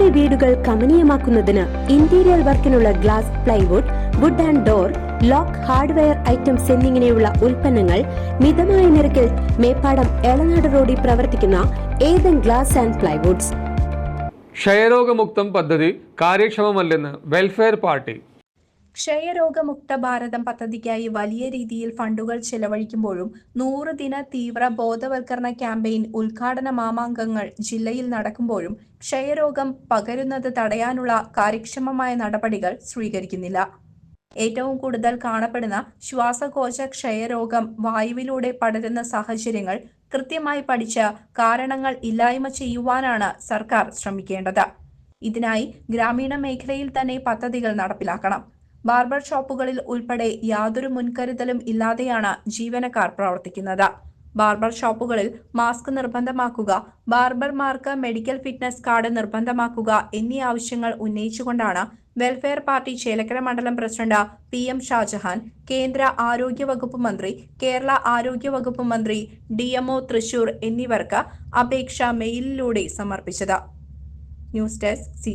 നിങ്ങളുടെ വീടുകൾ കമനീയമാക്കുന്നതിന് interior വർക്കിനുള്ള glass plywood wood and door lock hardware items എന്നിങ്ങനെയുള്ള ഉൽപ്പന്നങ്ങൾ മിതമായ നിരക്കിൽ മേപ്പാടം എളനാട് റോഡിൽ പ്രവർത്തിക്കുന്ന ഏതൻ ഗ്ലാസ് ആൻഡ് പ്ലൈവുഡ്സ്. ക്ഷയരോഗമുക്തം പദ്ധതി കാര്യക്ഷമമല്ലെന്ന് വെൽഫെയർ പാർട്ടി ക്ഷയരോഗമുക്ത ഭാരതം പദ്ധതിക്കായി വലിയ രീതിയിൽ ഫണ്ടുകൾ ചെലവഴിക്കുമ്പോഴും നൂറ് ദിന തീവ്ര ബോധവൽക്കരണ ക്യാമ്പയിൻ ഉദ്ഘാടന മാമാങ്കങ്ങൾ ജില്ലയിൽ നടക്കുമ്പോഴും ക്ഷയരോഗം പകരുന്നത് തടയാനുള്ള കാര്യക്ഷമമായ നടപടികൾ സ്വീകരിക്കുന്നില്ല. ഏറ്റവും കൂടുതൽ കാണപ്പെടുന്ന ശ്വാസകോശ ക്ഷയരോഗം വായുവിലൂടെ പടരുന്ന സാഹചര്യങ്ങൾ കൃത്യമായി പഠിച്ച് കാരണങ്ങൾ ഇല്ലായ്മ ചെയ്യുവാനാണ് സർക്കാർ ശ്രമിക്കേണ്ടത്. ഇതിനായി ഗ്രാമീണ മേഖലയിൽ തന്നെ പദ്ധതികൾ നടപ്പിലാക്കണം. ബാർബർ ഷോപ്പുകളിൽ ഉൾപ്പെടെ യാതൊരു മുൻകരുതലും ഇല്ലാതെയാണ് ജീവനക്കാർ പ്രവർത്തിക്കുന്നത്. ബാർബർ ഷോപ്പുകളിൽ മാസ്ക് നിർബന്ധമാക്കുക ബാർബർമാർക്ക് മെഡിക്കൽ ഫിറ്റ്നസ് കാർഡ് നിർബന്ധമാക്കുക എന്നീ ആവശ്യങ്ങൾ ഉന്നയിച്ചുകൊണ്ടാണ് വെൽഫെയർ പാർട്ടി ചേലക്കര മണ്ഡലം പ്രസിഡന്റ് പി എം ഷാജഹാൻ കേന്ദ്ര ആരോഗ്യ വകുപ്പ് മന്ത്രി കേരള ആരോഗ്യ വകുപ്പ് മന്ത്രി ഡി എംഒ തൃശൂർ എന്നിവർക്ക് അപേക്ഷ മെയിലിലൂടെ സമർപ്പിച്ചത്. News desk C